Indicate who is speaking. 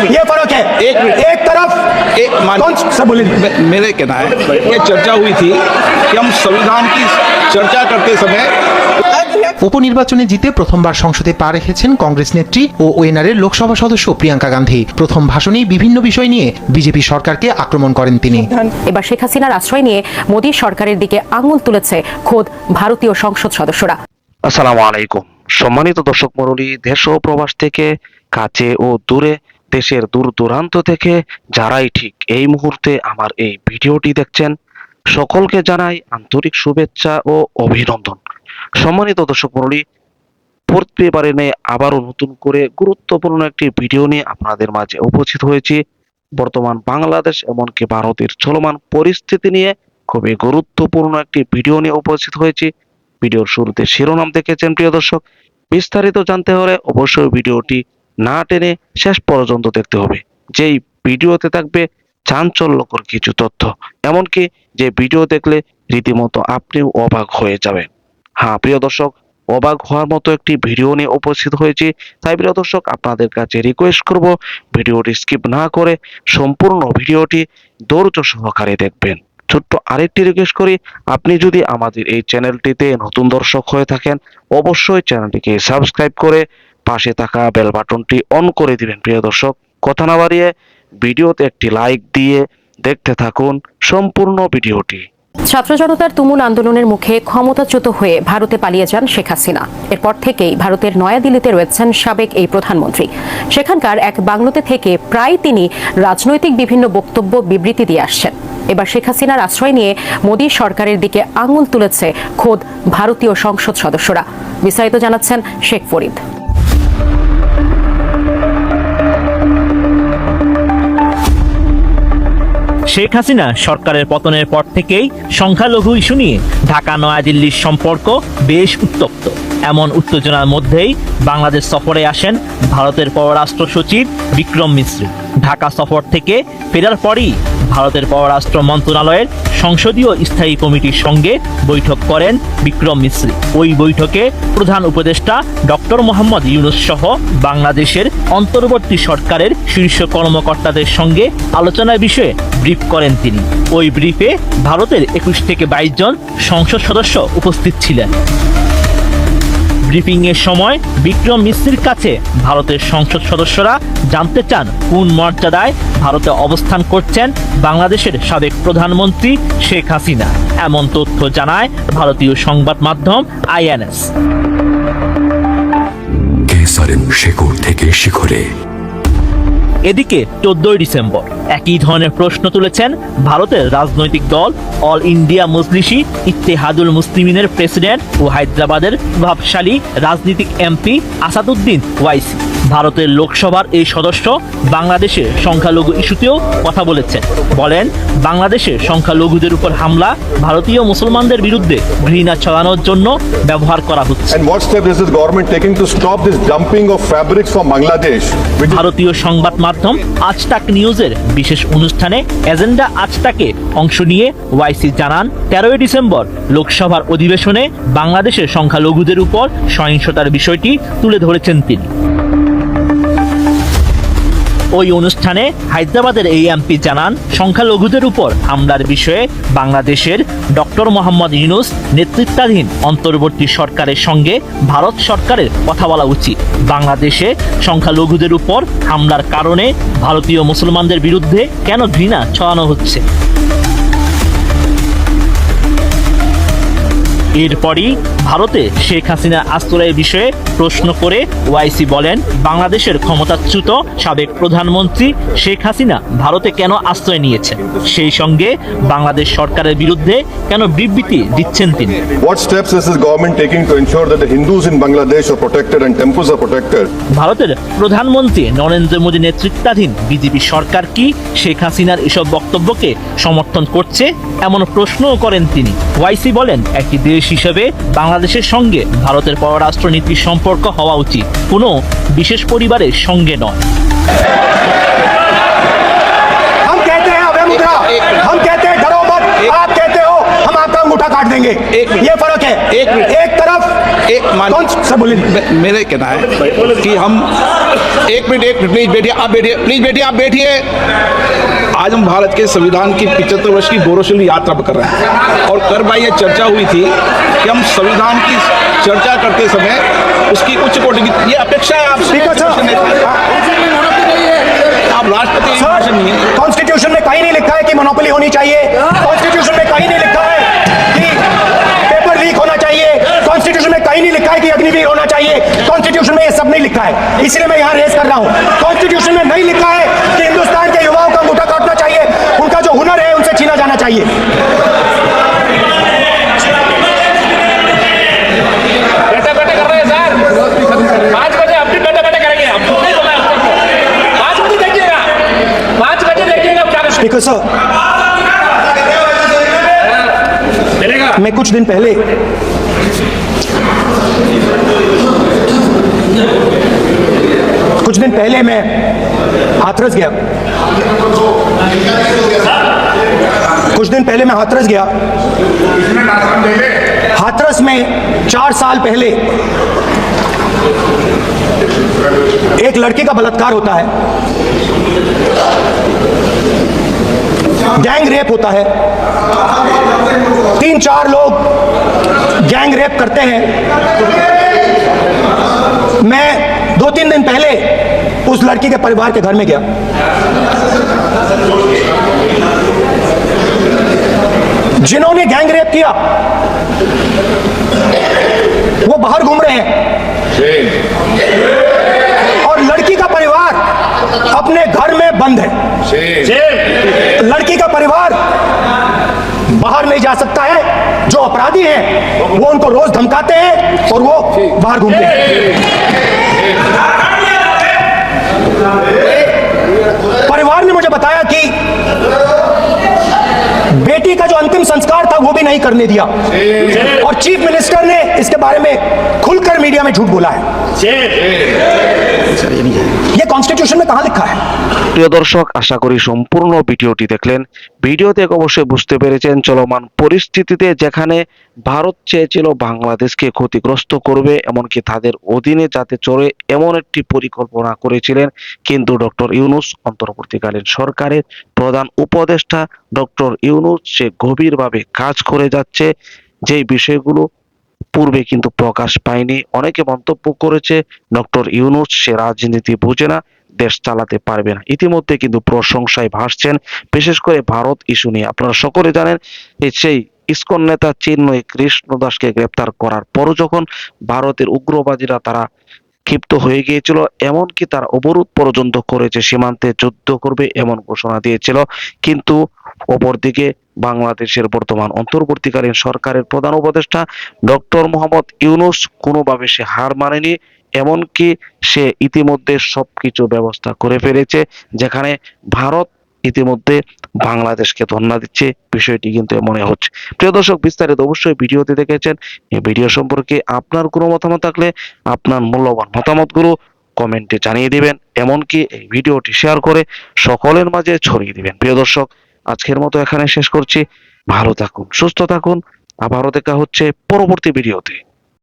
Speaker 1: Minute.
Speaker 2: ये फर्क है
Speaker 1: एक मिनट।
Speaker 2: एक तरफ
Speaker 1: एक मान-
Speaker 2: कौन सब बोले
Speaker 1: मे- मेरे कहना है ये चर्चा हुई थी कि हम संविधान की चर्चा करते समय
Speaker 3: উপনির্বাচনে জিতে প্রথমবার সংসদে পা রেখেছেন কংগ্রেস নেত্রী ও ওয়েনারের লোকসভা সদস্য প্রিয়াঙ্কা গান্ধী প্রথম ভাষণেই বিভিন্ন বিষয় নিয়ে বিজেপি সরকারকে আক্রমণ করেন তিনি
Speaker 4: এবার শেখ হাসিনার আশ্রয় নিয়ে মোদী সরকারের দিকে আঙুল তুলেছে খোদ ভারতীয় সংসদ সদস্যরা
Speaker 5: আসসালামু আলাইকুম সম্মানিত দর্শক মণ্ডলী দেশ ও প্রবাস থেকে কাছে ও দূরে দেশের দূর দূরান্ত থেকে যারাই ঠিক এই মুহূর্তে আমার এই ভিডিওটি দেখছেন, সকলকে জানাই আন্তরিক শুভেচ্ছা ও অভিনন্দন। সম্মানিত দর্শক মণ্ডলী প্রতিবারে নিয়ে আবারও নতুন করে গুরুত্বপূর্ণ একটি ভিডিও নিয়ে আপনাদের মাঝে উপস্থিত হয়েছি। বর্তমান বাংলাদেশ এমনকি ভারতের চলমান পরিস্থিতি নিয়ে খুবই গুরুত্বপূর্ণ একটি ভিডিও নিয়ে উপস্থিত হয়েছি। ভিডিওর শুরুতে শিরোনাম দেখেছেন প্রিয় দর্শক, বিস্তারিত জানতে হলে অবশ্যই ভিডিওটি না টেনে শেষ পর্যন্ত দেখতে হবে। যেই ভিডিওতে থাকবে চাঞ্চল্যকর কিছু তথ্য, এমনকি যে ভিডিও দেখলে রীতিমতো আপনিও অবাক হয়ে যাবেন। হ্যাঁ প্রিয় দর্শক, অবাক হওয়ার মতো একটি ভিডিও নিয়ে উপস্থিত হয়েছি, তাই প্রিয় দর্শক, আপনাদের কাছে রিকোয়েস্ট করব ভিডিওটি স্কিপ না করে সম্পূর্ণ ভিডিওটি ধৈর্য সহকারে দেখবেন। ছোট্ট আরেকটি রিকোয়েস্ট করি, আপনি যদি আমাদের এই চ্যানেলটিতে নতুন দর্শক হয়ে থাকেন, অবশ্যই চ্যানেলটিকে সাবস্ক্রাইব করে পাশে থাকা বেল বাটনটি অন করে দিবেন, প্রিয় দর্শক। কথা না বাড়িয়ে ভিডিওতে একটি লাইক দিয়ে দেখতে থাকুন সম্পূর্ণ ভিডিওটি।
Speaker 4: ছাত্র জনতার তুমুল আন্দোলনের মুখে ক্ষমতাচ্যুত হয়ে ভারতে পালিয়ে যান শেখ হাসিনা। এরপর থেকেই ভারতের নয়াদিল্লিতে রয়েছেন সাবেক এই প্রধানমন্ত্রী। সেখানকার এক বাংলোতে থেকে প্রায় তিনি রাজনৈতিক বিভিন্ন বক্তব্য বিবৃতি দিয়ে আসছেন। এবার শেখ হাসিনার আশ্রয় নিয়ে মোদী সরকারের দিকে আঙুল তুলেছে খোদ ভারতীয় সংসদ সদস্যরা। বিস্তারিত জানাচ্ছেন শেখ ফরিদ।
Speaker 6: শেখ হাসিনা সরকারের পতনের পর থেকেই সংখ্যালঘু ইস্যু নিয়ে ঢাকা, নয়াদিল্লির সম্পর্ক বেশ উত্তপ্ত। এমন উত্তেজনার মধ্যেই বাংলাদেশ সফরে আসেন ভারতের পররাষ্ট্র সচিব বিক্রম মিশ্র। ঢাকা সফর থেকে ফেরার পরই ভারতের পররাষ্ট্র মন্ত্রণালয়ের সংসদীয় স্থায়ী কমিটির সঙ্গে বৈঠক করেন বিক্রম মিশ্রি। ওই বৈঠকে প্রধান উপদেষ্টা ডক্টর মোহাম্মদ ইউনুস সহ বাংলাদেশের অন্তর্বর্তী সরকারের শীর্ষ কর্মকর্তাদের সঙ্গে আলোচনার বিষয়ে ব্রিফ করেন তিনি। ওই ব্রিফে ভারতের একুশ থেকে বাইশ জন সংসদ সদস্য উপস্থিত ছিলেন। ব্রিফিং এর সময় বিক্রম মিশ্রির কাছে ভারতের সংসদ সদস্যরা জানতে চান কোন মর্যাদায় ভারতে অবস্থান করছেন বাংলাদেশের সাবেক প্রধানমন্ত্রী শেখ হাসিনা। এমন তথ্য জানায় ভারতীয় সংবাদ মাধ্যম আইএনএস।
Speaker 7: কেসারেম শেকড় থেকে শিখরে
Speaker 6: এদিকে চোদ্দই ডিসেম্বর। একই ধরনের প্রশ্ন তুলেছেন ভারতের রাজনৈতিক দল অল ইন্ডিয়া মজলিসি ইত্তেহাদুল মুসলিমিনের প্রেসিডেন্ট ও হায়দ্রাবাদের প্রভাবশালী রাজনীতিক এমপি আসাদুদ্দিন ওয়াইসি। ভারতের লোকসভার এই সদস্য বাংলাদেশের সংখ্যালঘু ইস্যুতেও কথা বলেছেন। বলেন বাংলাদেশে সংখ্যালঘুদের উপর হামলা ভারতীয় মুসলমানদের বিরুদ্ধে ঘৃণা ছড়ানোর জন্য ব্যবহার করা হচ্ছে। ভারতীয় সংবাদ মাধ্যম আজটাক নিউজের বিশেষ অনুষ্ঠানে এজেন্ডা আজটাকে অংশ নিয়ে ওয়াইসি জানান তেরোই ডিসেম্বর লোকসভার অধিবেশনে বাংলাদেশের সংখ্যালঘুদের উপর সহিংসতার বিষয়টি তুলে ধরেছেন তিনি। ওই অনুষ্ঠানে হায়দ্রাবাদের এই এমপি জানান, সংখ্যালঘুদের উপর হামলার বিষয়ে বাংলাদেশের ডক্টর মোহাম্মদ ইউনুস নেতৃত্বাধীন অন্তর্বর্তী সরকারের সঙ্গে ভারত সরকারের কথা বলা উচিত। বাংলাদেশে সংখ্যালঘুদের উপর হামলার কারণে ভারতীয় মুসলমানদের বিরুদ্ধে কেন ঘৃণা ছড়ানো হচ্ছে? এরপরই ভারতে শেখ হাসিনা আশ্রয়ের বিষয়ে প্রশ্ন করে ওয়াইসি বলেন বাংলাদেশের ক্ষমতাচ্যুত সাবেক প্রধানমন্ত্রী শেখ হাসিনা ভারতে কেন আশ্রয় নিয়েছেন সেই সঙ্গে বাংলাদেশ সরকারের বিরুদ্ধে কেন বিবৃতি দিচ্ছেন তিনি?
Speaker 8: What steps is this government taking to ensure that the Hindus in Bangladesh are protected and temples are protected?
Speaker 6: ভারতের প্রধানমন্ত্রী নরেন্দ্র মোদী নেতৃত্বাধীন বিজেপি সরকার কি শেখ হাসিনার এসব বক্তব্যকে সমর্থন করছে? এমন প্রশ্নও করেন তিনি। ওয়াইসি বলেন একটি দেশ হিসেবে বাংলাদেশের সঙ্গে ভারতের পররাষ্ট্র নীতির সম্পর্ক হওয়া উচিত কোনো বিশেষ পরিবারের সঙ্গে নয়
Speaker 2: हम कहते हैं अभय मुद्रा हम कहते हैं डरो मत आप कहते हो हम आतंक अंगूठा काट देंगे
Speaker 1: एक मिनट।
Speaker 2: ये फर्क है
Speaker 1: एक मिनट।
Speaker 2: एक
Speaker 1: मान
Speaker 2: सर
Speaker 1: मेरे कहना है कि हम एक मिनट एक मिनट प्लीज़ बैठिए आप बैठिए प्लीज़ बैठिए आप बैठिए। आज हम भारत के संविधान की पिछहत्तर वर्ष की गौरवशाली यात्रा कर रहे हैं। और कर भाई ये चर्चा हुई थी कि हम संविधान की चर्चा करते समय उसकी उच्च कोटि की ये अपेक्षा है
Speaker 2: साहब
Speaker 1: आप राष्ट्रपति है।
Speaker 2: कॉन्स्टिट्यूशन में कहीं नहीं लिखा है कि मोनोपोली होनी चाहिए। कॉन्स्टिट्यूशन में कहीं नहीं लिखा है कि पेपर लीक होना चाहिए कॉन्स्टिट्यूशन में कहीं नहीं लिखा है कि अग्निवीर होना चाहिए कॉन्स्टिट्यूशन में ये सब नहीं लिखा है इसलिए मैं यहाँ रेस कर रहा हूँ। कॉन्स्टिट्यूशन में नहीं लिखा है कि हिंदुस्तान के युवाओं का अंगूठा काटना चाहिए। उनका जो हुनर है उनसे छीना जाना चाहिए।
Speaker 9: बैठे बैठे कर रहे हैं सर।
Speaker 2: पहले मैं हाथरस गया। कुछ दिन पहले मैं हाथरस गया। हाथरस में चार साल पहले एक लड़की का बलात्कार होता है। गैंग रेप होता है। तीन चार लोग गैंग रेप करते हैं। मैं तीन दिन पहले उस लड़की के परिवार के घर में गया। जिन्होंने गैंग रेप किया वो बाहर घूम रहे हैं। और लड़की का परिवार अपने घर में बंद है। लड़की का परिवार बाहर नहीं जा सकता है। जो अपराधी हैं, वो उनको रोज धमकाते हैं और वो बाहर घूमते हैं। अंतिम संस्कार था वो भी नहीं करने दिया और चीफ मिनिस्टर ने इसके बारे में खुलकर मीडिया में झूठ बोला है ये कॉन्स्टिट्यूशन में कहां लिखा है
Speaker 5: প্রিয় দর্শক আশা করি সম্পূর্ণ ভিডিওটি দেখলেন ভিডিও থেকে অবশ্যই বুঝতে পেরেছেন চলমান পরিস্থিতিতে যেখানে ভারত চেয়েছিল বাংলাদেশকে ক্ষতিগ্রস্ত করবে এমনকি তাদের অধীনে যাতে চলে এমন একটি পরিকল্পনা করেছিলেন কিন্তু ডক্টর ইউনুস অন্তর্বর্তীকালীন সরকারের প্রধান উপদেষ্টা ডক্টর ইউনুস সে গভীরভাবে কাজ করে যাচ্ছে, যেই বিষয়গুলো পূর্বে কিন্তু প্রকাশ পায়নি। অনেকে মন্তব্য করেছে, ডক্টর ইউনুস সে রাজনীতি বোঝে না, দেশ চালাতে পারবে না। ইতিমধ্যে কিন্তু প্রশংসায় ভাসছেন। বিশেষ করে ভারত ইস্যু নিয়ে আপনারা সকলে জানেন সেই ইসকন নেতা চিন্ময় কৃষ্ণ দাসকে গ্রেপ্তার করার পরও যখন ভারতের উগ্রবাদীরা তারা ক্ষিপ্ত হয়ে গিয়েছিল, এমনকি তারা অবরোধ পর্যন্ত করেছে, সীমান্তে যুদ্ধ করবে এমন ঘোষণা দিয়েছিল। কিন্তু অপরদিকে বাংলাদেশের বর্তমান অন্তর্বর্তীকালীন সরকারের প্রধান উপদেষ্টা ডক্টর মোহাম্মদ ইউনুস কোনোভাবে সে হার মানেনি, এমনকি সে ইতিমধ্যে সবকিছু ব্যবস্থা করে ফেলেছে, যেখানে ভারত ইতিমধ্যে বাংলাদেশকে ধন্যা দিচ্ছে, বিষয়টি কিন্তু মনে হচ্ছে। প্রিয় দর্শক, বিস্তারিত অবশ্যই ভিডিওতে দেখেছেন এই ভিডিও সম্পর্কে আপনার কোনো মতামত থাকলে আপনার মূল্যবান মতামতগুলো কমেন্টে জানিয়ে দিবেন, এমনকি এই ভিডিওটি শেয়ার করে সকলের মাঝে ছড়িয়ে দিবেন। প্রিয় দর্শক আজকের মতো এখানে শেষ করছি। ভালো থাকুন সুস্থ থাকুন। আবারও দেখা হচ্ছে পরবর্তী ভিডিওতে।